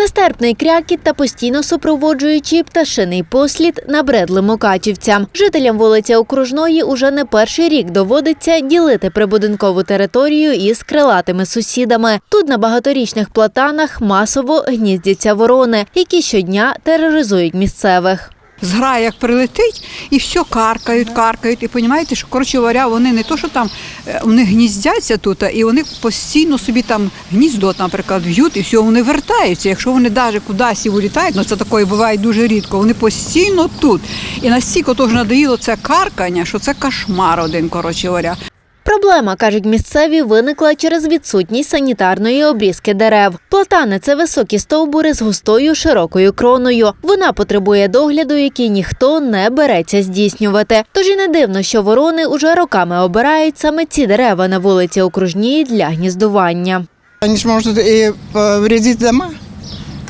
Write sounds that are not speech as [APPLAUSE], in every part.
Нестерпний крякіт та постійно супроводжуючи пташиний послід набредли мокачівцям. Жителям вулиці Окружної уже не перший рік доводиться ділити прибудинкову територію із крилатими сусідами. Тут на багаторічних платанах масово гніздяться ворони, які щодня тероризують місцевих. Зграя як прилетить, і все каркають, каркають. І розумієте, що коротше говоря, вони не то, що там е, вони гніздяться тут, і вони постійно собі там гніздо, наприклад, в'ють, і все, вони вертаються. Якщо вони навіть кудись і вилітають, ну це такое буває дуже рідко. Вони постійно тут. І настільки тож надоїло це каркання, що це кошмар один, коротше говоря. Проблема, кажуть місцеві, виникла через відсутність санітарної обрізки дерев. Платани це високі стовбури з густою широкою кроною. Вона потребує догляду, який ніхто не береться здійснювати. Тож і не дивно, що ворони уже роками обирають саме ці дерева на вулиці Окружній для гніздування. Они же могут и повредить дома,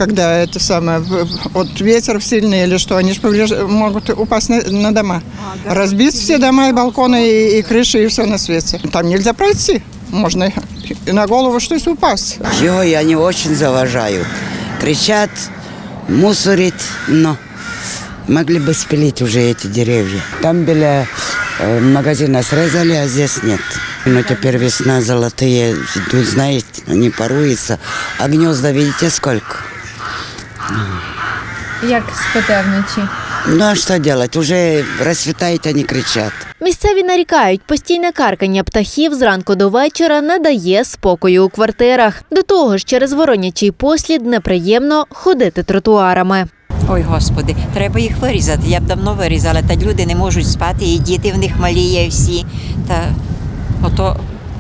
когда это самое, вот ветер сильный или что, они же повреж- могут упасть на, на дома. Разбить все дома и балконы, и, и крыши, и все на свете. Там нельзя пройти. Можно и- на голову что-то упасть. И они очень заважают. Кричат, мусорить, но могли бы спилить уже эти деревья. Там біля э, магазина срезали, а здесь нет. Но теперь весна, золотые идут, знаете, они поруются. А гнезда видите сколько? Як спите вночі? Ну а что делать? Уже расцветает, они кричат. Місцеві нарікають, постійне каркання птахів зранку до вечора не дає спокою у квартирах. До того ж, через воронячий послід неприємно ходити тротуарами. Ой, господи, треба їх вирізати. Я б давно вирізала, та люди не можуть спати, і діти в них малі є всі. Та ото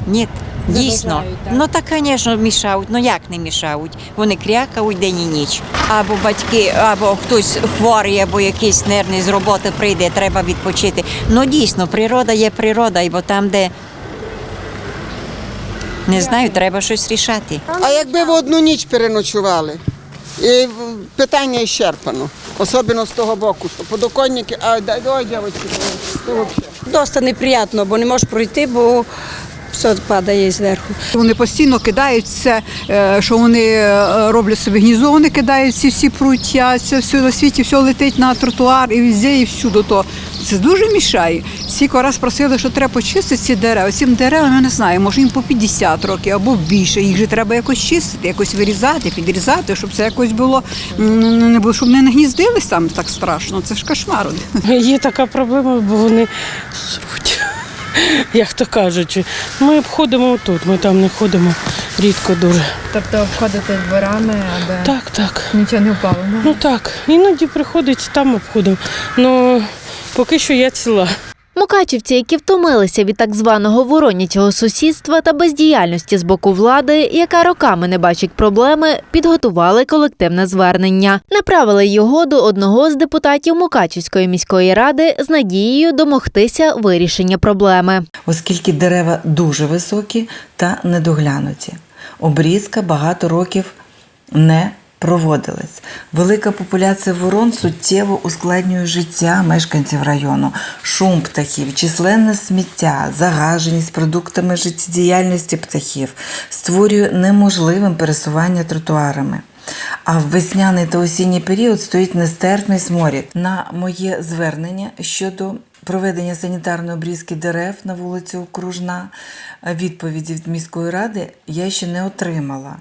ні, дійсно. Ну так, звісно, мішають. Ну як не мішають? Вони крякають день і ніч. Або батьки, або хтось хворий, або якийсь нервний з роботи прийде, треба відпочити. Ну дійсно, природа є природа, бо там, де не знаю, треба щось рішати. А якби в одну ніч переночували, і питання ісчерпано. Особливо з того боку, що подоконники, а дай- ой, дівчатки, то взагалі. Досить неприємно, бо не можеш пройти, бо все падає зверху. Вони постійно кидають це, е, що вони е, роблять собі гніздо, вони кидають ці всі пруття, це все на світі, все летить на тротуар і везде, і всюди. То це дуже мішає. Всі раз просили, що треба почистити ці дерева. Цим деревам я не знаю, може їм по 50 років або більше. Їх же треба якось чистити, якось вирізати, підрізати, щоб це якось було не було, щоб не гніздились там так страшно. Це ж кошмар. Є така проблема, бо вони. [LAUGHS] Як то кажучи, ми обходимо тут, ми там не ходимо рідко дуже. Тобто обходити дворами, аби Так, так. нічого не впало. Ну так. Іноді приходить, там обходимо. Ну поки що я ціла. Мукачівці, які втомилися від так званого воронячого сусідства та бездіяльності з боку влади, яка роками не бачить проблеми, підготували колективне звернення. Направили його до одного з депутатів Мукачівської міської ради з надією домогтися вирішення проблеми. оскільки дерева дуже високі та недоглянуті. Обрізка багато років не проводилась. Велика популяція ворон суттєво ускладнює життя мешканців району, шум птахів, численне сміття, загаженість продуктами життєдіяльності птахів створює неможливим пересування тротуарами. А в весняний та осінній період стоїть нестерпний сморід. На моє звернення щодо проведення санітарної обрізки дерев на вулиці Окружна відповіді від міської ради я ще не отримала.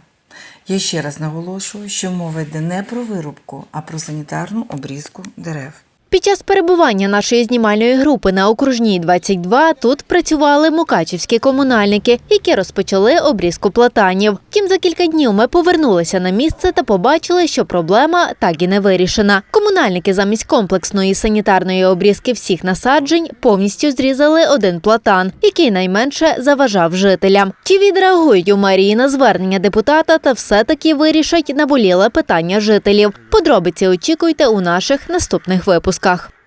Я ще раз наголошую, що мова йде не про вирубку, а про санітарну обрізку дерев. Під час перебування нашої знімальної групи на окружній 22 тут працювали мукачівські комунальники, які розпочали обрізку платанів. Втім, за кілька днів ми повернулися на місце та побачили, що проблема так і не вирішена. Комунальники замість комплексної санітарної обрізки всіх насаджень повністю зрізали один платан, який найменше заважав жителям. Чи відреагують у мерії на звернення депутата та все-таки вирішать наболіле питання жителів? Подробиці очікуйте у наших наступних випусках казках.